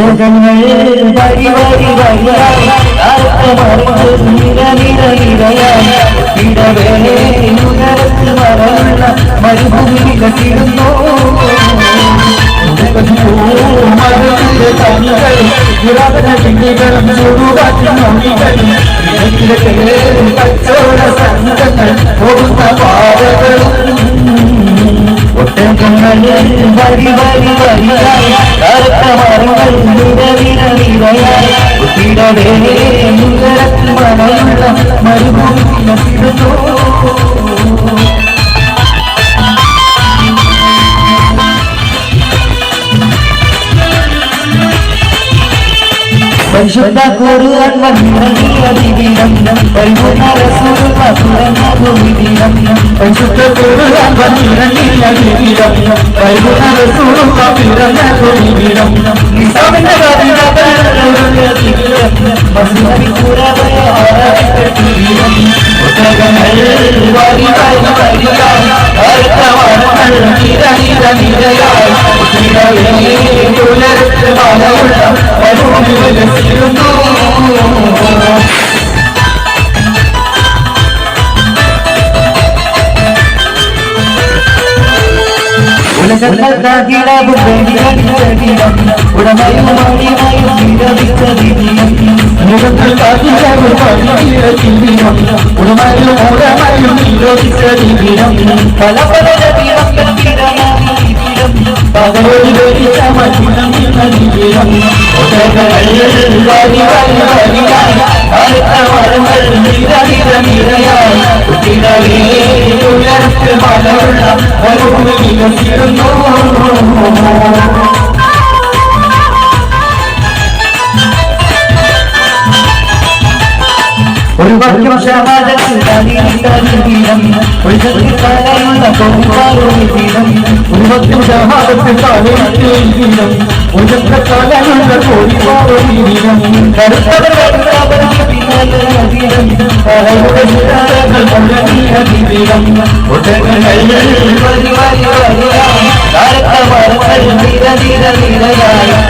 പുസ്തകങ്ങൾ വരി വരി വരിയായി നിര നിര നിരയായി ഇടവേളെ നുകരത്ത് മറയുള്ള മരുഭൂമി ചിന്തകളും ചുടുകാറ്റും മൊഴികളും കച്ചവട സംഘങ്ങൾ പോകുന്ന പാതകളും ഒട്ടകങ്ങളിൽ വരി വരി വരിയായി കറുത്ത മരങ്ങൾ നിര നിര നിരയായി കുട്ടിടവേ നിരത്തിൽ മണയുള്ള പരിശുദ്ധ ഖുർആൻ വന്നിറങ്ങിയ ദിനം പരിപൂർണ റസൂലുള്ള തുറന്ന ഭൂമിദിനം പരിശുദ്ധ ഖുർആൻ വന്നിറങ്ങിയ ദിനം പരിപൂർണ റസൂലുള്ള പിറന്ന ഭൂമിദിനം നിസാമിന്റെ മസ്ജിദി உடமையும் உடமையும் பல பல பகவதி வெளி சமதினம் நதிவிடம் உதகங்கள் வரி வரி வரியாய் அடுத்த வரங்கள் நிரடித நிறையாய் திடலே உயர்த்து மலர்ந்த ஒரு சிறு நூறு ഉടമയും ഉടമയും നിരോധിച്ചതിരിയും പല പല രതിരക്കം തിരമാതിരിയും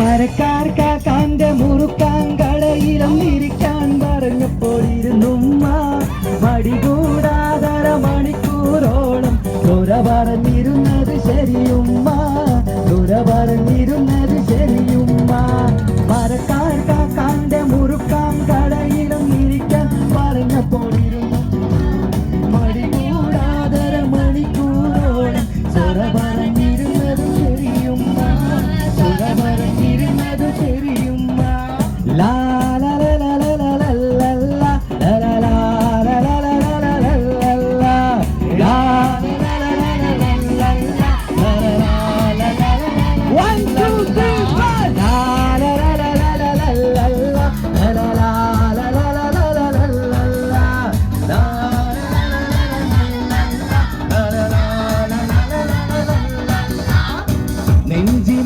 മരക്കാർക്കാക്കാന്റെ മുറുക്കാൻ കടയിലും ഇരിക്കാൻ പറഞ്ഞപ്പോൾ ഇരുന്നുമ്മ മടികൂടാതര മണിക്കൂറോളം തുര പറഞ്ഞിരുന്നത് ശരിയുമ്മ തുര പറഞ്ഞിരുന്നത് ശരിയുമ്മ മരക്കാർക്ക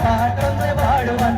पाठवतोय भाडवण